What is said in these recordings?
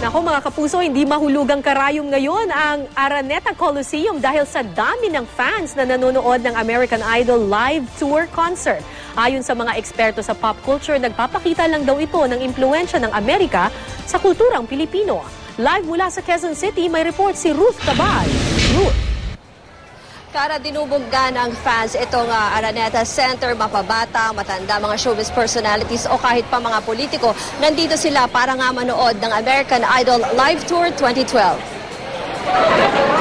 Nako mga kapuso, hindi mahulugang karayom ngayon ang Araneta Coliseum dahil sa dami ng fans na nanonood ng American Idol live tour concert. Ayon sa mga eksperto sa pop culture, nagpapakita lang daw ito ng impluensya ng Amerika sa kulturang Pilipino. Live mula sa Quezon City, may report si Ruth Cabal. Ruth. Kara dinubugda ng fans itong uh, Araneta Center, mapabata, matanda, mga showbiz personalities o kahit pa mga politiko. Nandito sila para nga manood ng American Idol Live Tour 2012.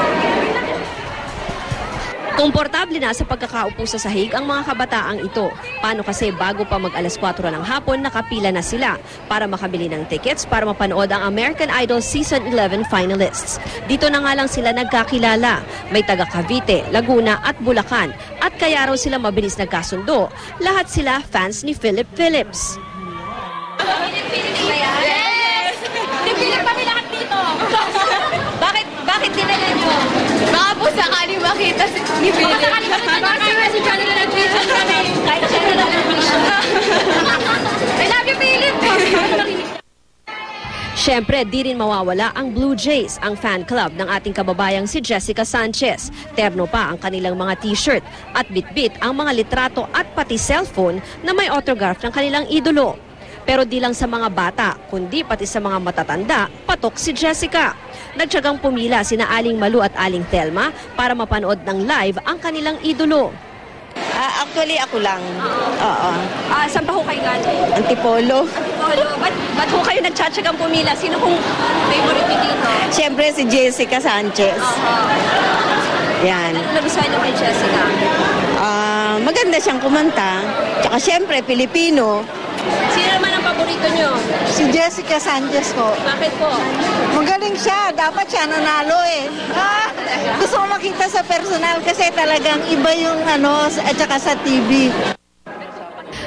Komportable na sa pagkakaupo sa sahig ang mga kabataang ito. Paano kasi bago pa mag alas 4 ng hapon, nakapila na sila para makabili ng tickets para mapanood ang American Idol Season 11 finalists. Dito na nga lang sila nagkakilala. May taga Cavite, Laguna at Bulacan. At kaya raw sila mabilis nagkasundo. Lahat sila fans ni Philip Phillips. Yes! Nagbilang kami lahat dito. Bakit, bakit dinala nyo? Baka po sakali makita si ni Philip. Baka sakali makita niyo kasi si Johnny na nag-vision kami. Kahit siya na nag-vision. I love you, Philip! Siyempre, di rin mawawala ang Blue Jays, ang fan club ng ating kababayang si Jessica Sanchez. Terno pa ang kanilang mga t-shirt at bitbit ang mga litrato at pati cellphone na may autograph ng kanilang idolo. Pero di lang sa mga bata, kundi pati sa mga matatanda, patok si Jessica. Nagtsagang pumila sina Aling Malu at Aling Telma para mapanood ng live ang kanilang idolo. Ah, actually, ako lang. Oo. Ah, saan pa ho kayo galing? Antipolo. Antipolo. Ba't, ba't ho kayo nagtsatsagang pumila? Sino kong favorite niyo dito? Siyempre, si Jessica Sanchez. Yan. Ano nagustuhan niyo kay Jessica? Ah, maganda siyang kumanta. Tsaka siyempre, Pilipino. Sino naman ang paborito niyo? Si Jessica Sanchez ko. Bakit po? Magaling siya. Dapat siya nanalo eh. Ah, gusto ko makita sa personal kasi talagang iba yung ano, at saka sa TV.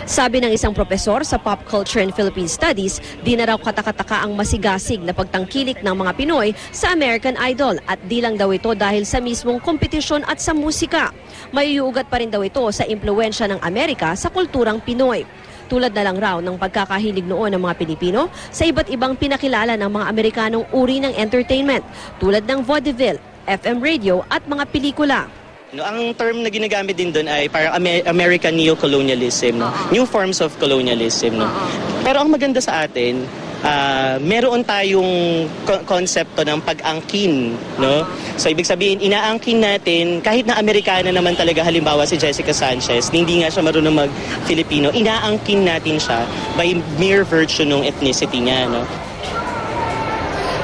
Sabi ng isang propesor sa Pop Culture and Philippine Studies, di na raw katakataka ang masigasig na pagtangkilik ng mga Pinoy sa American Idol at di lang daw ito dahil sa mismong kompetisyon at sa musika. May iuugat pa rin daw ito sa impluensya ng Amerika sa kulturang Pinoy. Tulad na lang raw ng pagkakahilig noon ng mga Pilipino sa iba't ibang pinakilala ng mga Amerikanong uri ng entertainment tulad ng vaudeville, FM radio at mga pelikula. No, ang term na ginagamit din doon ay Amer- American neo-colonialism, no? New forms of colonialism, no? Pero ang maganda sa atin, ah, meron tayong ko- konsepto ng pag-angkin, no? So ibig sabihin, inaangkin natin kahit na Amerikana naman talaga halimbawa si Jessica Sanchez, hindi nga siya marunong mag-Filipino, inaangkin natin siya by mere virtue ng ethnicity niya, no?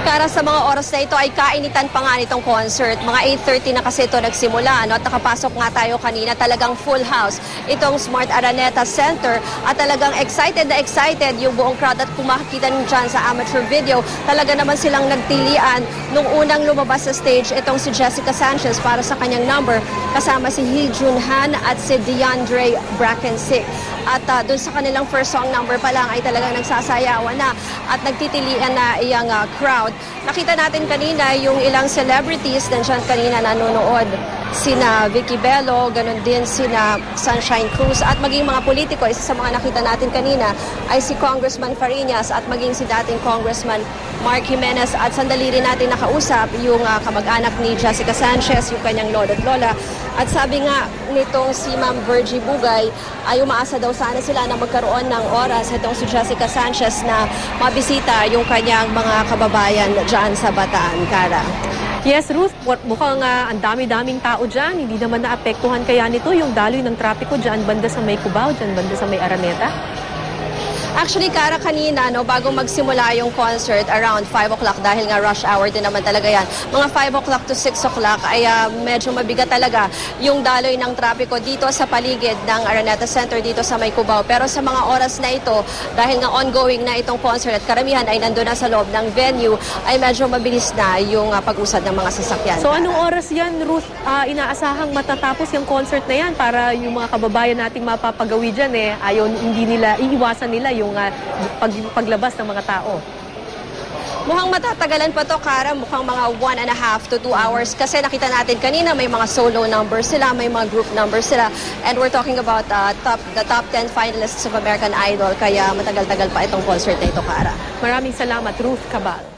Para sa mga oras na ito ay kainitan pa nga nitong concert. Mga 8.30 na kasi ito nagsimula. No? At nakapasok nga tayo kanina. Talagang full house itong Smart Araneta Center. At talagang excited na excited yung buong crowd. At kung makikita nyo dyan sa amateur video, talaga naman silang nagtilian nung unang lumabas sa stage itong si Jessica Sanchez para sa kanyang number. Kasama si Hee Jun Han at si DeAndre Brackensik. At uh, dun sa kanilang first song number pa lang ay talagang nagsasayawan na at nagtitilian na iyang uh, crowd. Nakita natin kanina yung ilang celebrities nandiyan kanina nanonood. Sina Vicky Bello, ganun din sina Sunshine Cruz at maging mga politiko. Isa sa mga nakita natin kanina ay si Congressman Fariñas at maging si dating Congressman Mark Jimenez at sandali rin natin nakausap yung uh, kamag-anak ni Jessica Sanchez, yung kanyang lolo at lola. At sabi nga nitong si Ma'am Virgie Bugay ay umaasa daw sana sila na magkaroon ng oras itong si Jessica Sanchez na mabisita yung kanyang mga kababayan dyan sa Bataan, Kara. Yes, Ruth, mukhang ah, ang dami-daming tao dyan. Hindi naman naapektuhan kaya nito yung daloy ng trapiko dyan banda sa may Cubao, dyan banda sa may Araneta. Actually, Kara, kanina, no, bago magsimula yung concert, around 5 o'clock, dahil nga rush hour din naman talaga yan, mga 5 o'clock to 6 o'clock ay ah, medyo mabigat talaga yung daloy ng trapiko dito sa paligid ng Araneta Center dito sa May Cubao. Pero sa mga oras na ito, dahil nga ongoing na itong concert at karamihan ay nandun na sa loob ng venue, ay medyo mabilis na yung ah, pag-usad ng mga sasakyan. So anong oras yan, Ruth, ah, inaasahang matatapos yung concert na yan para yung mga kababayan nating mapapagawi dyan eh, ayaw, hindi nila, iiwasan nila yung ah, pag, paglabas ng mga tao. Mukhang matatagalan pa to, Kara. Mukhang mga one and a half to two hours. Kasi nakita natin kanina may mga solo numbers sila, may mga group numbers sila. And we're talking about uh, top, the top 10 finalists of American Idol. Kaya matagal-tagal pa itong concert na ito, Kara. Maraming salamat, Ruth Cabal.